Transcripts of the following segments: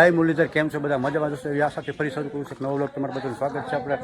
હાય મુરલીધર, કેમ છો? બધા મજામાં જશો એવી આશાથી ફરી શરૂ કરું છું નવો બ્લોગ તમારું બધાનું સ્વાગત છે આપણે.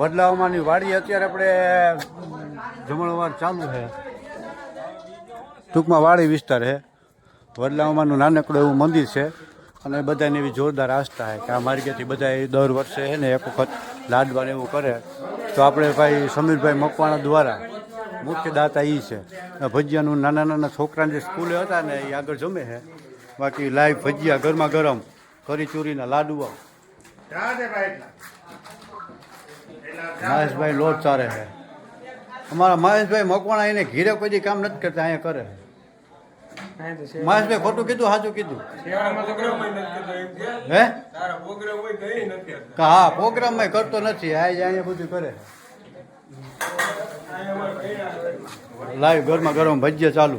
વડલાઓમાંની વાડી અત્યારે આપણે જમણવાર ચાલુ છે. ટૂંકમાં વાડી વિસ્તાર છે. વડલાઓમાંનું નાનકડું એવું મંદિર છે. અને બધાને એવી જોરદાર આસ્થા છે કે આ માર્ગેથી બધા એ દર વર્ષે છે ને એક વખત લાડવાને એવું કરે. તો આપણે ભાઈ સમીરભાઈ મકવાણા દ્વારા મુખ્ય દાતા એ છે. ભજીયાનું નાના નાના છોકરાને જે સ્કૂલે હતા ને એ આગળ જમે છે. બાકી લાઈવ ભજીયા ગરમા ગરમ. કરી ચોરીના લાડુઓ મહેશભાઈ લોટ ચારે છે. અમારા મહેશભાઈ મકવાણા એને ઘીરે કોઈ કામ નથી કરતા અહીંયા કરે મહેશભાઈ ખોટું કીધું સાચું કીધું? હે? કે હા પ્રોગ્રામમાં કરતો નથી આ જ અહીંયા બધું કરે લાઈવ ગરમા ગરમ ભજીયા ચાલુ.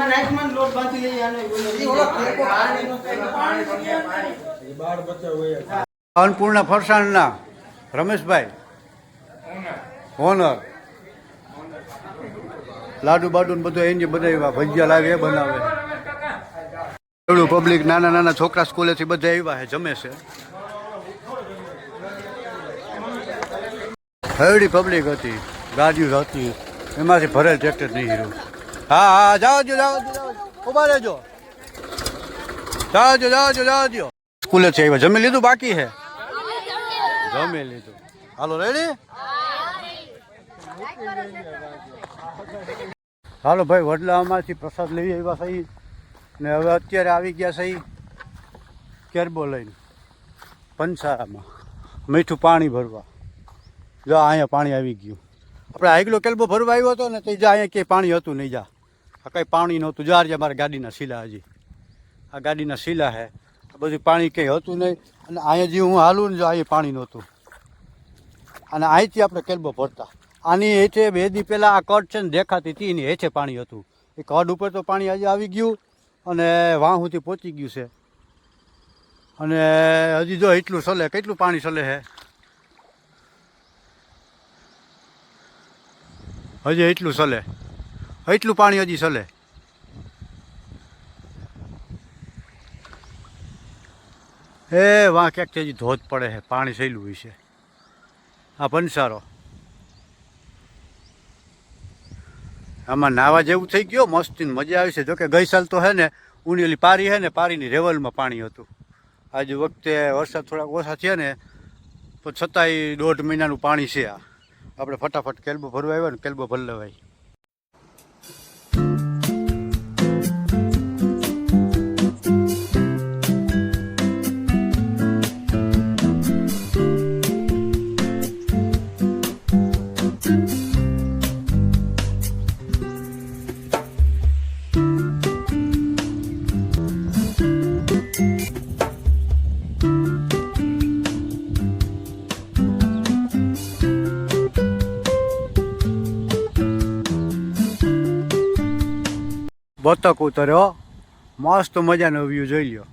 એમાં નાખમાં લોટ બાંધી લઈ આને અન્નપૂર્ણા ફરસાણના. રમેશભાઈ. ઓનર. લાડુ બાડુ ને બધું એને બધા ભજીયા લાવે એ બનાવે. એવડું પબ્લિક નાના નાના છોકરા સ્કૂલેથી બધા આવ્યા છે જમે છે. એવડી પબ્લિક હતી ગાડીઓ હતી. એમાંથી ભરેલ ટ્રેક્ટર નહીં હીરો હા હા, જાઓ જો, જાઓ જાઓ. ઊભા રહેજો. જાઓ જો જાઓ જો જાઓ જો. છે આવ્યા જમી લીધું, બાકી છે? જમી લીધું. હાલો રેડી હાલો, ભાઈ વડલામાંથી પ્રસાદ લઈ આવ્યા સહી ને હવે અત્યારે આવી ગયા સહી કેરબો લઈને પંસારામાં મીઠું પાણી ભરવા. જો, અહીંયા પાણી આવી ગયું. આપણે આગલો કેલબો ભરવા આવ્યો હતો ને, તો જા, અહીંયા ક્યાંય પાણી હતું નહીં, જા. આ કંઈ પાણી નહોતું. જા જે મારા ગાડીના શીલા હજી. આ ગાડીના શીલા હે. બધું પાણી કંઈ હતું નહીં. અને અહીંયા જે હું હાલું ને જો અહીંયા પાણી નહોતું. અને અહીંથી આપણે કેલબો ભરતા. આની હેઠે બે દી પહેલાં આ કડ છે ને દેખાતી હતી, એની હેઠે પાણી હતું. એ કડ ઉપર તો પાણી આજે આવી ગયું અને વાં સુધી પહોંચી ગયું છે. અને હજી જો એટલું સલે, કેટલું પાણી સલે છે હજી એટલું સલે. એટલું પાણી હજી સલે. એ વાં ક્યાંક હજી ધોધ પડે છે, પાણી સહેલું હોય છે. આ પંસારો આમાં નાવા જેવું થઈ ગયો, મસ્તીની મજા આવી છે. જોકે ગઈ સાલ તો હે ને ઓલી પારી હે ને, પારીની રેવલમાં પાણી હતું. આજે વખતે વરસાદ થોડાક ઓછા થયા ને, તો છતાંય દોઢ મહિનાનું પાણી છે આ. આપણે ફટાફટ કેલ્બો ભરવા આવ્યો ને, કેલ્બો ભરી લેવાય બતક ઉતર્યો મસ્ત મજાનો વ્યૂ જોઈ લ્યો.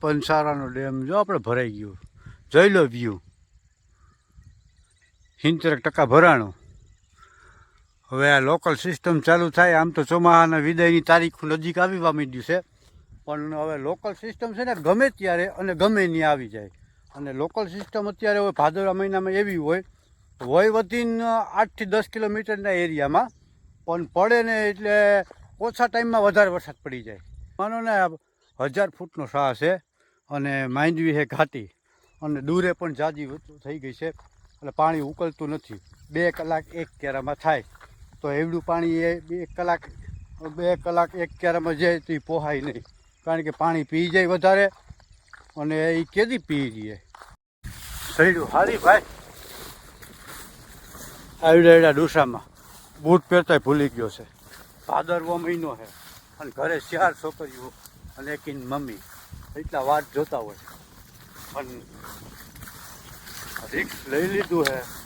પંસારાનો ડેમ જો આપણે ભરાઈ ગયું. જોઈ લો વ્યૂ સિત્તેર ટકા ભરાણું. હવે આ લોકલ સિસ્ટમ ચાલુ થાય, આમ તો ચોમાસાના વિદાયની તારીખ નજીક આવવા માંડ્યું છે. પણ હવે લોકલ સિસ્ટમ છે ને ગમે ત્યારે અને ગમે ત્યાં આવી જાય. અને લોકલ સિસ્ટમ અત્યારે હોય ભાદરવા મહિનામાં એવી હોય હોય વધીન આઠથી દસ કિલોમીટરના એરિયામાં, પણ પડે ને એટલે ઓછા ટાઈમમાં વધારે વરસાદ પડી જાય. માનો ને હજાર ફૂટનો શાહ છે અને માંડવી છે ઘાટી, અને દૂરે પણ જાજી થઈ ગઈ છે, એટલે પાણી ઉકળતું નથી. બે કલાક એક કેરામાં થાય, તો એવડું પાણી એ બે કલાક બે કલાક એક કેરામાં જાય તો એ પોહાય નહીં. કારણ કે પાણી પી જાય વધારે અને એ કેદી પી જઈએ. સૈડું. હારી ભાઈ. આવી રહ્યા ડોસામાં. બૂટ પહેરતાય ભૂલી ગયો છે. ભાદરવો મહિનો છે. અને ઘરે ચાર છોકરીઓ અને એક મમ્મી. એટલા વાત જોતા હોય. પણ રિક્સ લઈ લીધું છે.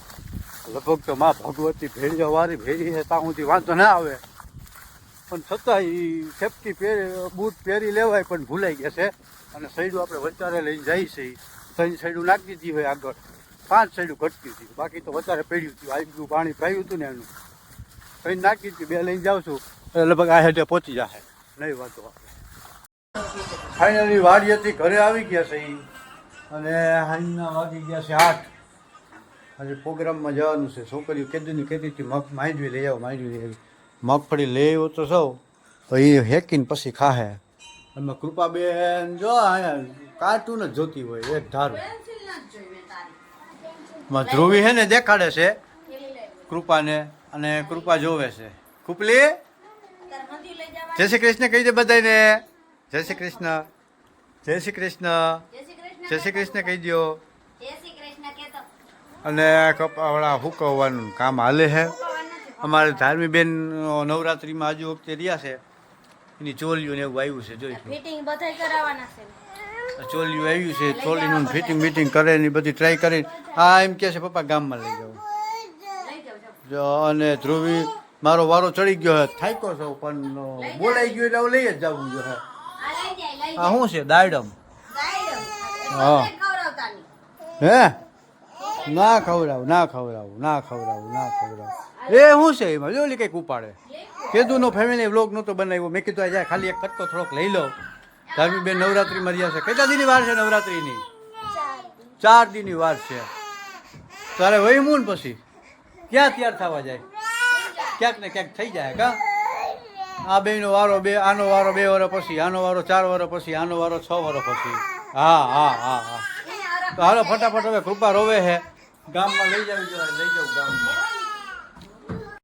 લગભગ તો માં ભગવતી ભેળીઓ વાળી ભેળી છે ત્યાં સુધી વાંધો ના આવે. પણ છતાં એ સેફટી પહેરી, બૂટ પહેરી લેવાય પણ ભૂલાઈ ગયા છે. અને સૈડું આપણે વધારે લઈને જઈએ છીએ ત્રણ સૈડું નાખી દીધી હોય આગળ. પાંચ સૈડું ઘટતી હતી બાકી તો વધારે પડ્યું હતું. આગળ પાણી પાયું હતું ને એનું. ત્રણ નાખી દીધી, બે લઈને જાઉં છું. એટલે લગભગ આ હેઠે પહોંચી જશે. નહીં વાંધો ફાઇનલી વાડી હતી, ઘરે આવી ગયા છે. અને હાઈના વાગી ગયા છે આઠ. આજે પ્રોગ્રામમાં જવાનું છે. છોકરીઓ કેદીની કેદીથી માંડવી લઈ આવો, માંડવી લઈ આવી. મગફળી આવ્યો તો સૌ. તો એ હેકીને પછી ખાહે. એમાં કૃપાબેન જો કાર્ટૂન જ જોતી હોય એક ધારું. માં ધ્રુવી હે ને દેખાડે છે. કૃપાને અને કૃપા જોવે છે. કૃપલી? જય શ્રી કૃષ્ણ કહી દે બધાને જય શ્રી કૃષ્ણ. જય શ્રી કૃષ્ણ. જય શ્રી કૃષ્ણ કહી દો અને કપાવાળા હુકવવાનું કામ હાલે છે અમારે ધાર્મી બેન નવરાત્રીમાં આજુ વખતે રહ્યા છે. એની ચોલીઓ ને એવું આવ્યું છે જોઈશું ફિટિંગ બધાય કરાવવાના છે. ને. ચોલીઓ આવ્યું છે ચોલીનું ફિટિંગ મિટિંગ કરે ને બધી ટ્રાય કરી. આ એમ કહે છે પપ્પા ગામમાં લઈ જાઓ. અને ધ્રુવી મારો વારો ચડી ગયો હે. થાક્યો છો પણ બોલાઈ ગયો એટલે લઈ જ જવું જોઈએ આ આ શું છે દાડમ? હા. હે? ના ખવડાવું ના ખવડાવું ના ખવડાવું ના ખવડાવું. એ શું છે એમાં? જો કંઈક ઉપાડે. નો ફેમિલી વ્લોગ નહોતો બનાવ્યો. મેં કીધું જાય ખાલી એક કટકો થોડોક લઈ લો ધાર્મિક બેન નવરાત્રી રહ્યા છે. કેટલા દીની વાર છે નવરાત્રિની? ચાર દીની વાર છે. તારે વહી મૂન પછી. ક્યાં તૈયાર થવા જાય? ક્યાંક ને ક્યાંક થઈ જાય કા? આ બેનો વારો બે, આનો વારો બે વર્ષ પછી, આનો વારો ચાર વર્ષ પછી, આનો વારો છ વર્ષ પછી. હા હા હા હા. તો હાલો, ફટાફટ હવે કૃપા રોવે છે ગામમાં લઈ જવું જોઈએ લઈ જવું ગામમાં.